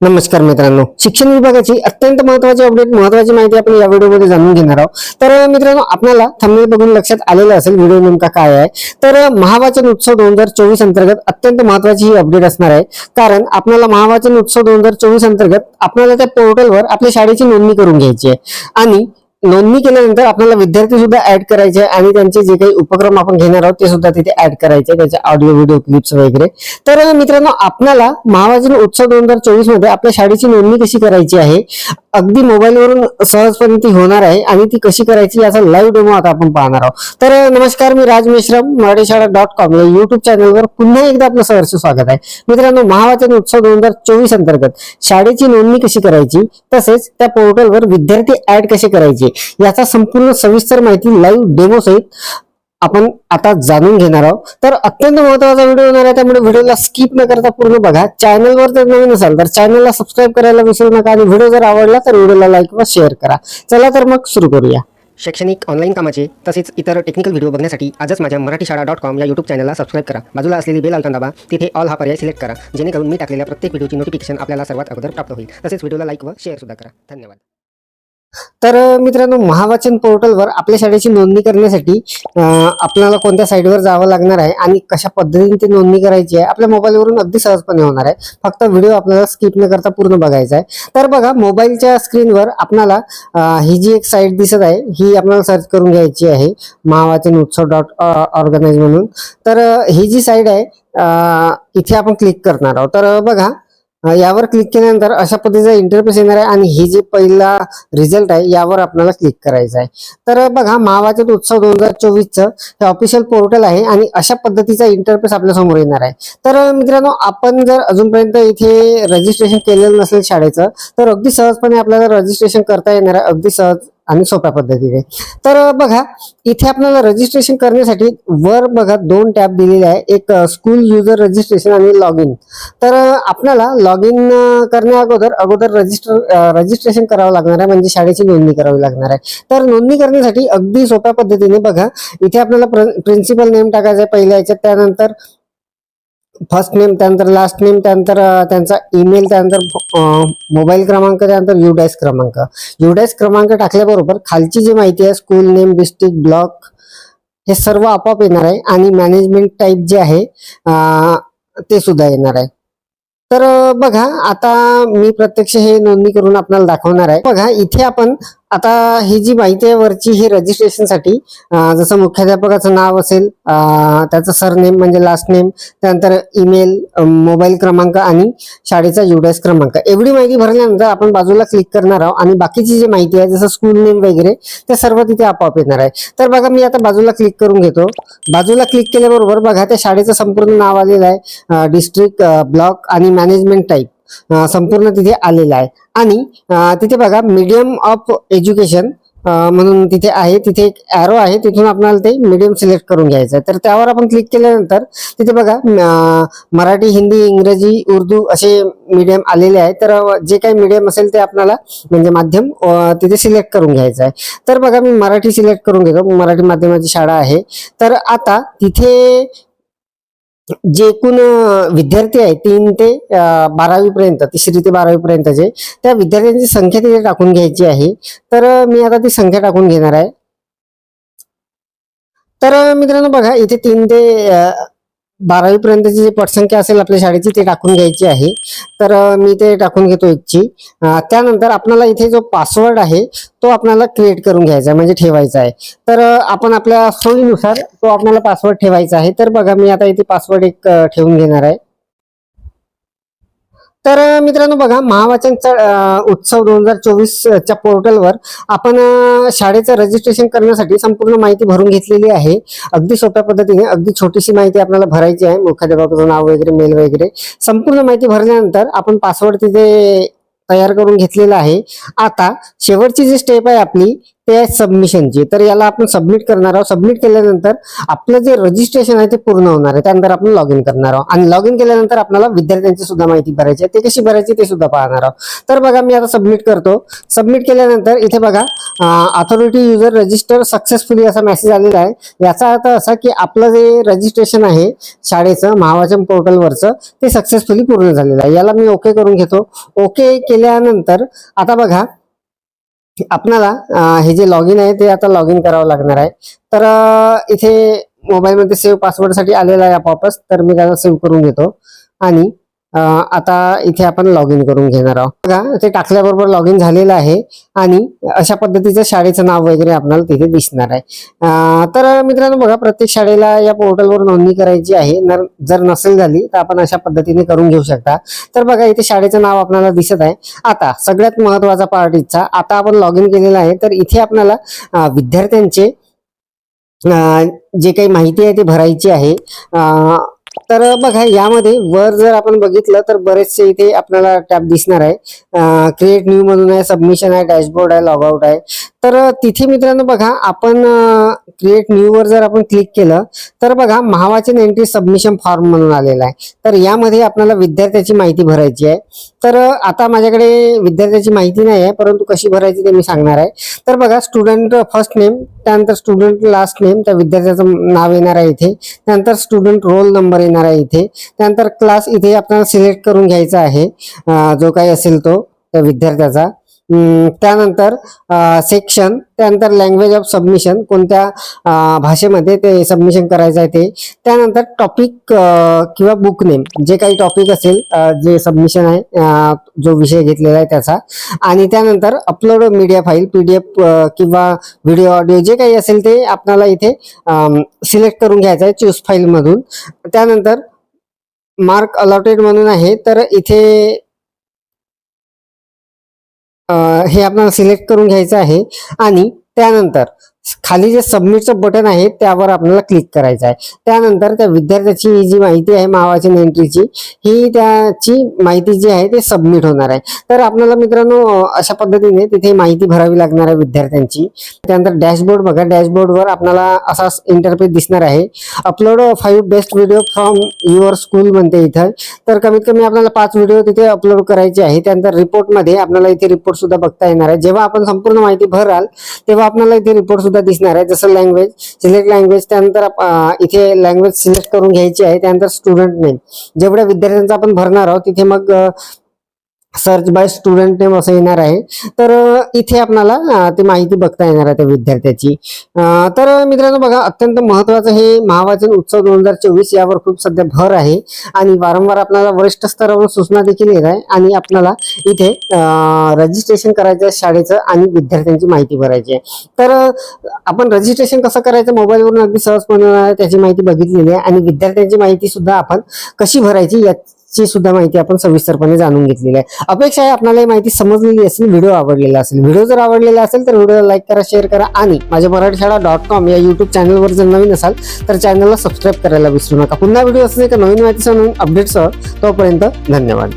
नमस्कार मित्रांनो. शिक्षण विभागाची अत्यंत महत्वाची अपडेट महत्वाची माहिती आपण या व्हिडिओमध्ये जाणून घेणार आहोत. तर मित्रांनो आपल्याला थंबनेल बघून लक्षात आलेलं असेल व्हिडिओ नेमका काय आहे. तर महावाचन उत्सव दोन हजार चोवीस अंतर्गत अत्यंत महत्वाची ही अपडेट असणार आहे. कारण आपल्याला महावाचन उत्सव दोन हजार चोवीस अंतर्गत आपल्याला त्या पोर्टलवर आपल्या शाळेची नोंदणी करून घ्यायची आहे. आणि नोंदणी केल्यानंतर आपल्याला विद्यार्थी सुद्धा ऍड करायचे आणि त्यांचे जे काही उपक्रम आपण घेणार आहोत ते सुद्धा तिथे ऍड करायचे त्याचे ऑडिओ व्हिडिओ क्लिप्स वगैरे. तर मित्रांनो आपल्याला महावाचन उत्सव दोन हजार चोवीसमध्ये आपल्या शाळेची नोंदणी कशी करायची आहे? अगदी मोबाईलवरून सहजपणे ती होणार आहे आणि ती कशी करायची याचा लाईव्ह डेमो आता आपण पाहणार आहोत. तर नमस्कार मी राज मिश्रम मराठी शाळा डॉट कॉम या युट्यूब चॅनलवर पुन्हा एकदा आपलं सहर्ष स्वागत आहे. मित्रांनो महावाचन उत्सव दोन हजार चोवीस अंतर्गत शाळेची नोंदणी कशी करायची? तसेच त्या पोर्टलवर विद्यार्थी ऍड कसे करायचे? याचा संपूर्ण सविस्तर माहिती लाईव्ह डेमो सहित आपण आता जाणून घेणार आहोत. तर अत्यंत महत्त्वाचा व्हिडिओ होणार आहे. त्यामुळे व्हिडिओला स्किप न करता पूर्ण बघा. चॅनलवर जर नवीन असाल तर चॅनलला सबस्क्राईब करायला विसरू नका आणि व्हिडिओ जर आवडला तर व्हिडिओला लाईक व शेअर करा. चला तर मग सुरू करूया. शैक्षणिक ऑनलाईन कामाचे तसेच इतर टेक्निकल व्हिडिओ बघण्यासाठी आजच माझ्या मराठी शाळा डॉट कॉम या यूट्यूब चॅनलला सबस्क्राईब करा. बाजूला असलेली बेल आयकॉन दाबा. तिथे ऑल हा पर्याय सिलेक्ट करा. जेणेकरून मी टाकलेल्या प्रत्येक व्हिडिओची नोटिफिकेशन आपल्याला सर्वात अगोदर प्राप्त होईल. तसेच व्हिडिओला लाईक व शेअर सुद्धा करा. धन्यवाद. तर मित्रांनो महावाचन पोर्टलवर आपल्या शाळेची नोंदणी करण्यासाठी आपल्याला कोणत्या साईटवर जावं लागणार आहे आणि कशा पद्धतीने ती नोंदणी करायची आहे आपल्या मोबाईलवरून अगदी सहजपणे होणार आहे. फक्त व्हिडिओ आपल्याला स्किप न करता पूर्ण बघायचा आहे. तर बघा मोबाईलच्या स्क्रीनवर आपल्याला ही जी एक साईट दिसत आहे ही आपल्याला सर्च करून घ्यायची आहे महावाचन उत्सव डॉट ऑर्गनाईज म्हणून. तर ही जी साईट आहे इथे आपण क्लिक करणार आहोत. तर बघा यावर क्लिक केल्यानंतर अशा पद्धतीचा इंटरफेस येणार आहे आणि ही जी पहिला रिझल्ट आहे यावर आपल्याला क्लिक करायचं आहे. तर बघा महावाचन उत्सव दोन हजार चोवीसचं हे ऑफिशियल पोर्टल आहे आणि अशा पद्धतीचा इंटरफेस आपल्यासमोर येणार आहे. तर मित्रांनो आपण जर अजूनपर्यंत इथे रजिस्ट्रेशन केलेलं नसेल शाळेचं तर अगदी सहजपणे आपल्याला रजिस्ट्रेशन करता येणार आहे. अगदी सहज आणि सोप्या पद्धतीने. तर बघा इथे आपल्याला रजिस्ट्रेशन करण्यासाठी वर बघा दोन टॅब दिलेले आहे. एक स्कूल युजर रजिस्ट्रेशन आणि लॉग इन तर आपल्याला लॉग इन करण्या अगोदर अगोदर रजिस्टर रजिस्ट्रेशन करावं लागणार आहे म्हणजे शाळेची नोंदणी करावी लागणार आहे. तर नोंदणी करण्यासाठी अगदी सोप्या पद्धतीने बघा इथे आपल्याला प्रिन्सिपल नेम टाकायचं आहे पहिल्या याच्यात त्यानंतर फर्स्ट नेम त्यानंतर लास्ट नेम त्यानंतर त्यांचा ईमेल त्यानंतर मोबाईल क्रमांक त्यानंतर युडायस क्रमांक. युडायस क्रमांक टाकल्याबरोबर खालची जी माहिती आहे स्कूल नेम डिस्ट्रिक्ट ब्लॉक हे सर्व आपोआप येणार आहे आणि मॅनेजमेंट टाईप जे आहे ते सुद्धा येणार आहे. तर बघा आता मी प्रत्यक्ष हे नोंदणी करून आपल्याला दाखवणार आहे. बघा इथे आपण आता ही जी माहिती आहे वरची ही रजिस्ट्रेशनसाठी जसं मुख्याध्यापकाचं नाव असेल त्याचं सरनेम म्हणजे लास्ट नेम त्यानंतर ईमेल मोबाईल क्रमांक आणि शाळेचा युडीएस क्रमांक. एवढी माहिती भरल्यानंतर आपण बाजूला क्लिक करणार आहोत आणि बाकीची जी माहिती आहे जसं स्कूल नेम वगैरे ते सर्व तिथे आपोआप येणार आहे. तर बघा मी आता बाजूला क्लिक करून घेतो. बाजूला क्लिक केल्याबरोबर बघा त्या शाळेचं संपूर्ण नाव आलेलं आहे डिस्ट्रिक्ट ब्लॉक आणि मॅनेजमेंट टाईप संपूर्ण तिथे आलेला आहे. आणि तिथे बघा मीडियम ऑफ एज्युकेशन म्हणून तिथे आहे. तिथे एक ॲरो आहे. तिथून आपल्याला ते मीडियम सिलेक्ट करून घ्यायचं आहे. तर त्यावर आपण क्लिक केल्यानंतर तिथे बघा मराठी हिंदी इंग्रजी उर्दू असे मीडियम आलेले आहे तर जे काही मीडियम असेल ते आपल्याला म्हणजे माध्यम तिथे सिलेक्ट करून घ्यायचं आहे. तर बघा मी मराठी सिलेक्ट करून घेतो. मराठी माध्यमाची शाळा आहे. तर आता तिथे जे एकूण विद्यार्थी आहेत तीन ते बारावी पर्यंत तिसरी ते बारावी पर्यंतचे त्या विद्यार्थ्यांची संख्या तिथे टाकून घ्यायची आहे. तर मी आता ती संख्या टाकून घेणार आहे. तर मित्रांनो बघा इथे तीन ते बारावी पर्यंतची जी पटसंख्या असेल आपल्या शाळेची ती टाकून घ्यायची आहे. तर मी ते टाकून घेतो एकची त्यानंतर आपल्याला इथे जो पासवर्ड आहे तो आपल्याला क्रिएट करून घ्यायचा आहे म्हणजे ठेवायचा आहे. तर आपण आपल्या सोयीनुसार तो आपल्याला पासवर्ड ठेवायचा आहे. तर बघा मी आता इथे पासवर्ड एक ठेवून घेणार आहे. तर मित्रांनो बघा महावाचनचा उत्सव दोन हजार चोवीस च्या पोर्टलवर आपण शाळेचं रजिस्ट्रेशन करण्यासाठी संपूर्ण माहिती भरून घेतलेली आहे. अगदी सोप्या पद्धतीने अगदी छोटीशी माहिती आपल्याला भरायची आहे. मुख्याध्यापकाचं नाव वगैरे मेल वगैरे. संपूर्ण माहिती भरल्यानंतर आपण पासवर्ड तिथे तयार करून घेतलेला आहे. आता शेवटची जी स्टेप आहे आपली ते आहे सबमिशनची तर याला आपण सबमिट करणार आहोत. सबमिट केल्यानंतर आपलं जे रजिस्ट्रेशन आहे ते पूर्ण होणार आहे. त्यानंतर आपण लॉग इन करणार आहोत. आणि लॉग इन केल्यानंतर आपल्याला विद्यार्थ्यांची सुद्धा माहिती भरायची आहे. ते कशी भरायची ते सुद्धा पाहणार आहोत. तर बघा मी आता सबमिट करतो. सबमिट केल्यानंतर इथे बघा अथॉरिटी युजर रजिस्टर सक्सेसफुली असा मेसेज आलेला आहे. याचा अर्थ असा की आपलं जे रजिस्ट्रेशन आहे शाळेचं महावाचन पोर्टलवरचं ते सक्सेसफुली पूर्ण झालेलं आहे. याला मी ओके करून घेतो. ओके केल्यानंतर आता बघा आपणाला हे जे लॉग इन आहे ते आता लॉग इन करावं लागणार आहे. तर इथे मोबाईलमध्ये सेव्ह पासवर्डसाठी आलेला आहे आपोआपच. तर मी त्याला सेव्ह करून घेतो. आणि आता इथे आपण लॉग इन करून घेणार आहोत. बघा ते टाकल्याबरोबर लॉग इन झालेलं आहे आणि अशा पद्धतीचं शाळेचं नाव वगैरे आपल्याला तिथे दिसणार आहे. तर मित्रांनो बघा प्रत्येक शाळेला या पोर्टलवर नोंदणी करायची आहे. जर नसेल झाली तर आपण अशा पद्धतीने करून घेऊ शकता. तर बघा इथे शाळेचं नाव आपल्याला दिसत आहे. आता सगळ्यात महत्त्वाचा पार्ट इथचा आता आपण लॉग इन केलेला आहे. तर इथे आपल्याला विद्यार्थ्यांचे जे काही माहिती आहे ती भरायची आहे. तर बघा यामध्ये वर जर आपण बघितलं तर बरेचसे इथे आपल्याला टॅब दिसणार आहे. क्रिएट न्यू म्हणून आहे सबमिशन आहे डॅशबोर्ड आहे लॉगआउट आहे. तर तिथे मित्रांनो बघा आपण क्रिएट न्यूवर जर आपण क्लिक केलं तर बघा महावाचन एंट्री सबमिशन फॉर्म म्हणून आलेला आहे. तर यामध्ये आपल्याला विद्यार्थ्याची माहिती भरायची आहे. तर आता माझ्याकडे विद्यार्थ्याची माहिती नाही आहे परंतु कशी भरायची ते मी सांगणार आहे. तर बघा स्टुडंट फर्स्ट नेम त्यानंतर स्टुडंट लास्ट नेम त्या विद्यार्थ्याचं नाव येणार आहे इथे. त्यानंतर स्टुडंट रोल नंबर येणार आहे इथे. त्यानंतर क्लास इथे आपल्याला सिलेक्ट करून घ्यायचा आहे जो काही असेल तो त्या विद्यार्थ्याचा. त्यानंतर सेक्शन त्यानंतर लँग्वेज ऑफ सबमिशन कोणत्या भाषेमध्ये ते सबमिशन करायचं आहे ते. त्यानंतर टॉपिक किंवा बुक नेम जे काही टॉपिक असेल जे सबमिशन आहे जो विषय घेतलेला आहे त्याचा. आणि त्यानंतर अपलोड मीडिया फाईल पीडीएफ किंवा व्हिडिओ ऑडिओ जे काही असेल ते आपल्याला इथे सिलेक्ट करून घ्यायचं आहे चूज फाईलमधून त्यानंतर मार्क अलॉटेड म्हणून आहे तर इथे हे आपल्याला सिलेक्ट करून घ्यायचं आहे. आणि त्यानंतर खाली जे सबमिटचं बटन आहे त्यावर आपल्याला क्लिक करायचं आहे. त्यानंतर त्या विद्यार्थ्याची ही जी माहिती आहे मावाच्या एंट्रीची ही त्याची माहिती जी आहे ते सबमिट होणार आहे. तर आपल्याला मित्रांनो अशा पद्धतीने तिथे माहिती भरावी लागणार आहे विद्यार्थ्यांची. त्यानंतर डॅशबोर्ड बघा. डॅशबोर्डवर आपल्याला असा इंटरफेस दिसणार आहे. Upload five best video from your school म्हणते इथं. तर कमीत कमी आपल्याला पाच व्हिडिओ तिथे अपलोड करायचे आहे. त्यानंतर रिपोर्टमध्ये आपल्याला इथे रिपोर्ट सुद्धा बघता येणार आहे. जेव्हा आपण संपूर्ण माहिती भराल तेव्हा आपल्याला इथे रिपोर्ट सुद्धा दिसणार आहे. जसं लँग्वेज सिलेक्ट लँग्वेज त्यानंतर इथे लँग्वेज सिलेक्ट करून घ्यायची आहे. त्यानंतर स्टुडंट नेम जेवढ्या विद्यार्थ्यांचा आपण भरणार आहोत तिथे मग सर्च बाय स्टुडंट नेम असं येणार आहे. तर इथे आपल्याला ते ती माहिती बघता येणार आहे त्या विद्यार्थ्याची. तर मित्रांनो बघा अत्यंत महत्वाचं हे महावाचन उत्सव दोन हजार चोवीस यावर खूप सध्या भर आहे. आणि वारंवार आपल्याला वरिष्ठ स्तरावर सूचना देखील येत आहे. आणि आपल्याला इथे रजिस्ट्रेशन करायचं आहे शाळेचं आणि विद्यार्थ्यांची माहिती भरायची आहे. तर आपण रजिस्ट्रेशन कसं करायचं? मोबाईलवरून अगदी सहजपणे त्याची माहिती बघितलेली आहे. आणि विद्यार्थ्यांची माहिती सुद्धा आपण कशी भरायची ची सुद्धा माहिती आपण सविस्तरपणे जाणून घेतलेली आहे. अपेक्षा आहे आपल्याला ही माहिती समजलेली असेल व्हिडिओ आवडलेला असेल. व्हिडिओ जर आवडलेला असेल तर व्हिडिओला लाईक करा शेअर करा आणि माझ्या मराठी शाळा डॉट कॉम या युट्यूब चॅनलवर जर नवीन असाल तर चॅनलला सबस्क्राईब करायला विसरू नका. पुन्हा व्हिडिओ असेल का नवीन माहितीसह नवीन अपडेटसह तोपर्यंत धन्यवाद.